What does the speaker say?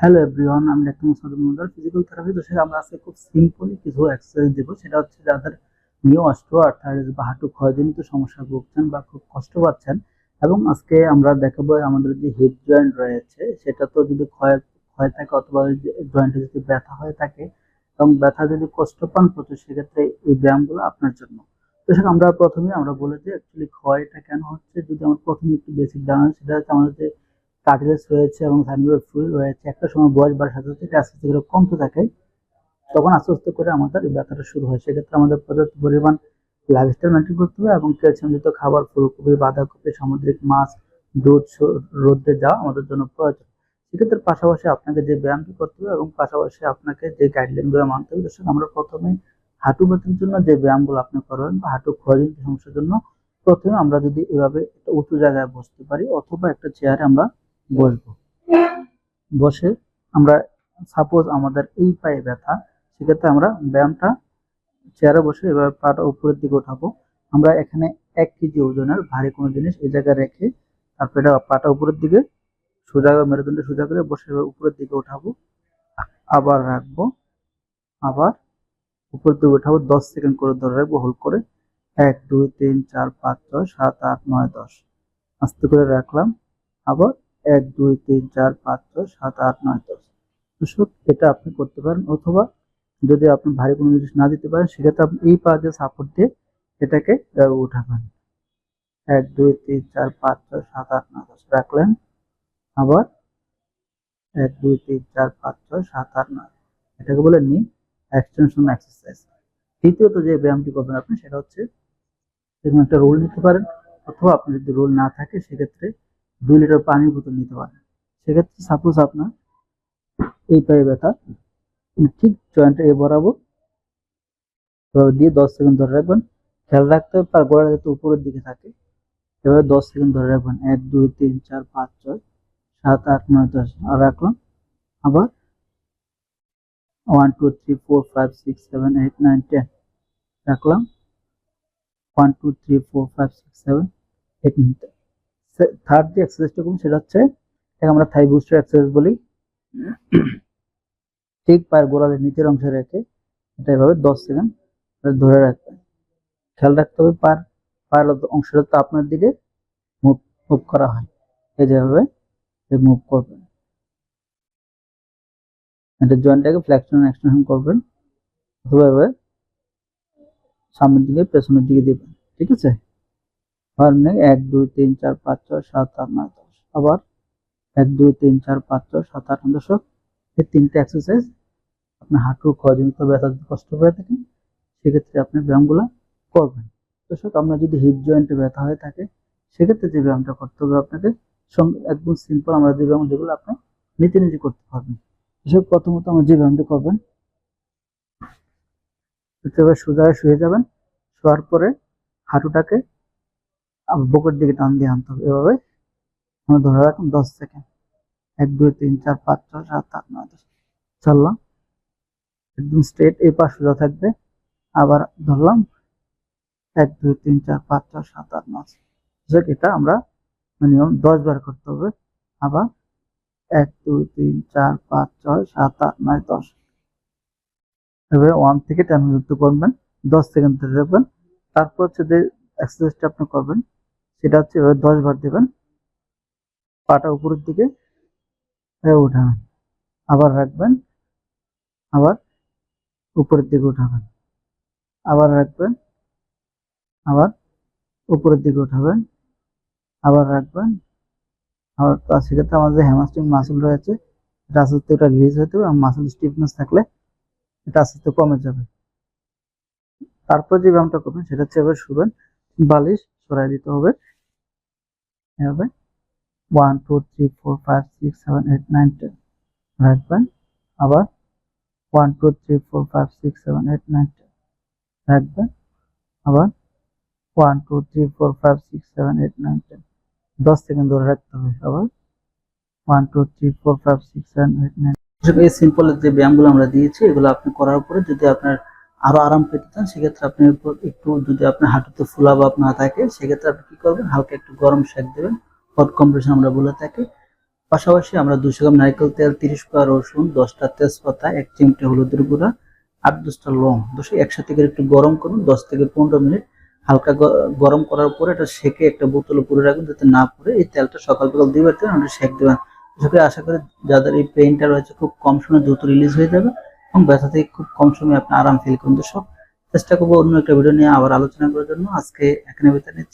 Hello everyone, আমি doctor Musad Mondal physical therapy তো সেটা আমরা আজকে খুব সিম্পলি কিছু এক্সারসাইজ দেবো। সেটা হচ্ছে যাদের নিও অস্ট্রো আর্থারাইটিস বা হাঁটু ক্ষয়জনিত সমস্যা ভুগছেন বা খুব কষ্ট পাচ্ছেন এবং আজকে আমরা দেখাবো আমাদের যে হিপ জয়েন্ট রয়েছে, সেটা তো যদি ক্ষয় ক্ষয় থাকে অথবা জয়েন্টে যদি ব্যথা হয়ে থাকে এবং ব্যথা যদি কষ্ট পান প্রচুর, সেক্ষেত্রে এই ব্যায়ামগুলো আপনার জন্য। তো সেটা আমরা প্রথমে আমরা বলে যে অ্যাকচুয়ালি ক্ষয়টা কেন হচ্ছে? যদি আমরা প্রথমে একটু বেসিক জানা সেটা হচ্ছে আমাদের যে কার্টিলেজ রয়েছে এবং সাইনোভিয়াল ফ্লুইড রয়েছে। একটা সময় বয়স বাড়ার সাথে সাথে আস্তে আস্তে করে কমতে থাকে, তখন আস্তে আস্তে করে আমাদের ব্যথাটা শুরু হয়। সেক্ষেত্রে আমাদের পর্যাপ্ত পরিমাণ লাইফস্টাইল মেনটেন করতে হবে এবং ক্যালসিয়াম যুক্ত খাবার, ফুলকপি, বাঁধাকপি, সামুদ্রিক মাছ, দুধ, স- রোদে যাওয়া আমাদের জন্য প্রয়োজন। সেক্ষেত্রে পাশাপাশি আপনাকে যে ব্যায়ামটি করতে হবে এবং পাশাপাশি আপনাকে যে গাইডলাইনগুলো মানতে হবে সেটা আমরা প্রথমে হাঁটু ব্যথার জন্য যে ব্যায়ামগুলো আপনি করবেন বা হাঁটু ক্ষয়জনিত সমস্যার জন্য, প্রথমে আমরা যদি এভাবে একটা উঁচু জায়গায় বসতে পারি অথবা একটা চেয়ারে আমরা বসবো। বসে আমরা সাপোজ আমাদের এই পায়ে ব্যথা, সেক্ষেত্রে আমরা ব্যায়ামটা চেয়ারে বসে এভাবে পাটা উপরের দিকে উঠাবো আমরা এখানে এক কেজি ওজনের ভারী কোনো জিনিস এই জায়গায় রেখে তারপর এটা পাটা উপরের দিকে সোজা মেরুদণ্ড সোজা করে বসে উপরের দিকে উঠাবো আবার রাখব। আবার উপরের দিকে উঠাবো দশ সেকেন্ড করে ধরে রাখব হোল্ড করে। এক, দুই, তিন, চার, পাঁচ, ছয়, সাত, আট, নয়, দশ। আস্তে করে রাখলাম। আবার এক, দুই, তিন, চার, পাঁচ, ছয়, সাত, আট, নয়, দশ। দর্শক, এটা আপনি করতে পারেন অথবা যদি আপনি ভারী কোনো জিনিস না দিতে পারেন, সেক্ষেত্রে আপনি এই পা দিয়ে সাপোর্ট দিয়ে এটাকে উঠাবেন। এক, দুই, তিন, চার, পাঁচ, ছয়, সাত, আট, নয়, দশ। রাখলেন। আবার এক, দুই, তিন, চার, পাঁচ, ছয়, সাত, আট, নয়। এটাকে বলে নি এক্সটেনশন এক্সারসাইজ তৃতীয়ত যে ব্যায়ামটি করবেন আপনি, সেটা হচ্ছে এরকম একটা রোল নিতে পারেন। অথবা আপনি যদি রোল না থাকে, সেক্ষেত্রে দুই লিটার পানির বোতল নিতে পারেন সেক্ষেত্রে সাপোজ আপনার এই পায়ে ব্যথা ঠিক জয়েন্টে এ বরাবর এভাবে দিয়ে দশ সেকেন্ড ধরে রাখবেন। খেয়াল রাখতে হবে পার গোড়াটা যাতে উপরের দিকে থাকে। এভাবে দশ সেকেন্ড ধরে রাখবেন। এক, দুই, তিন, চার, পাঁচ, ছয়, সাত, আট, নয়, দশ, আর রাখলাম। আবার one two three four five six seven eight nine ten রাখলাম। One two three four five six seven eight nine ten third যে এক্সারসাইজটা করব সেটা হচ্ছে আমরা থাই বুস্টার এক্সারসাইজ বলি। ঠিক পায়ের গোড়ালির নিচের অংশে রেখে এটা এভাবে দশ সেকেন্ড ধরে রাখবেন। খেয়াল রাখতে হবে পায়ের পায়ের অংশটা তো আপনার দিকে মুভ মুভ করা হয়। এই যেভাবে মুভ করবেন। এটা জয়েন্টটাকে ফ্লেকশন এক্সটেনশন করবেন। অথবা সামনের দিকে পেছনের দিকে দিবেন। ঠিক আছে? নেই এক, দুই, তিন, চার, পাঁচ, ছয়, সাত, আট, নয়, দশ। আবার এক, দুই, তিন, চার, পাঁচ, ছয়, সাত, আট, নয় দশক এই তিনটে এক্সারসাইজ আপনার হাঁটু ক্ষয়জনিত ব্যথা কষ্ট হয়ে থাকেন, সেক্ষেত্রে আপনি ব্যায়ামগুলো করবেন। দর্শক আমরা যদি হিপ জয়েন্টে ব্যথা হয়ে থাকে, সেক্ষেত্রে যে ব্যায়ামটা করতে হবে আপনাকে একদম সিম্পল আমরা যে ব্যায়াম, যেগুলো আপনি নিজে নিজে করতে পারবেন। দর্শক, প্রথমত আমরা যে ব্যায়ামটা করবেন সোজা শুয়ে যাবেন। শোয়ার পরে হাঁটুটাকে বুকের দিকে টান দিয়ে আনতে হবে। এভাবে আমরা ধরে রাখুন দশ সেকেন্ড। এক, দুই, তিন, চার, পাঁচ, ছয়, সাত, আট, নয়, দশ। চললাম একদম স্ট্রেট এই পাশ সোজা থাকবে। আবার ধরলাম। এক, দুই, তিন, চার, পাঁচ, ছয়, সাত, আট, নয় দর্শক এটা আমরা মিনিমাম দশ বার করতে হবে। আবার এক, দুই, তিন, চার, পাঁচ, ছয়, সাত, আট, নয়, দশ। এভাবে ওয়ান থেকে টেন পর্যন্ত করবেন। দশ সেকেন্ড ধরে রাখবেন। তারপর হচ্ছে যে এক্সারসাইজটা আপনি করবেন। সেটা হচ্ছে এবার দশ বার দেবেন। পাটা উপরের দিকে উঠাবেন আবার রাখবেন, আবার উপরের দিকে উঠাবেন আবার রাখবেন, আবার উপরের দিকে উঠাবেন আবার রাখবেন। আবার তার সেক্ষেত্রে আমাদের যে হ্যামাস্টিং মাসেল রয়েছে, এটা আস্তে আস্তে এটা রিলিজ হতে হবে এবং মাসেল স্টিফনেস থাকলে এটা আস্তে আস্তে কমে যাবে। তারপর যে ব্যায়ামটা করবেন, সেটা হচ্ছে এবার শুবেন, বালিশ সরাই দিতে হবে। এভাবে one two three four five six seven eight nine ten রাখবেন। আবার one two three four five six seven eight nine ten রাখবেন। আবার one two three four five six seven eight nine ten দশ সেকেন্ড ধরে রাখতে হবে। আবার one two three four five six seven eight nine এই সিম্পল যে ব্যায়ামগুলো আমরা দিয়েছি, এগুলো আপনি করার পরে যদি আপনার আরও আরাম পেতে চান, সেক্ষেত্রে আপনি একটু- যদি আপনার হাঁটুতে ফুলা ভাব না থাকে, সেক্ষেত্রে আপনি কি করবেন? হালকা একটু গরম সেক দেবেন হট কম্প্রেশন আমরা বলে থাকি। পাশাপাশি আমরা দুশো গ্রাম নারকেল তেল, তিরিশ কোয়া রসুন, দশটা তেজপাতা, এক চিমটে হলুদের গুঁড়া, আট দশটা লং। দোষে একসাথে করে একটু গরম করুন, দশ থেকে পনেরো মিনিট। হালকা গরম করার পরে এটা সেকে একটা বোতলে পুরে রাখুন, যাতে না পড়ে। এই তেলটা সকাল বিকাল দেবেন ওটা সেক দেবেন। সেটা আশা করি যাদের এই পেইনটা রয়েছে, খুব কম সময়ে দ্রুত রিলিজ হয়ে যাবে। এবং ব্যথা থেকে খুব কম সময়ে আপনি আরাম ফিল করুন। দর্শক, চেষ্টা করব অন্য একটা ভিডিও নিয়ে আবার আলোচনা করার জন্য। আজকে এখানে বেতন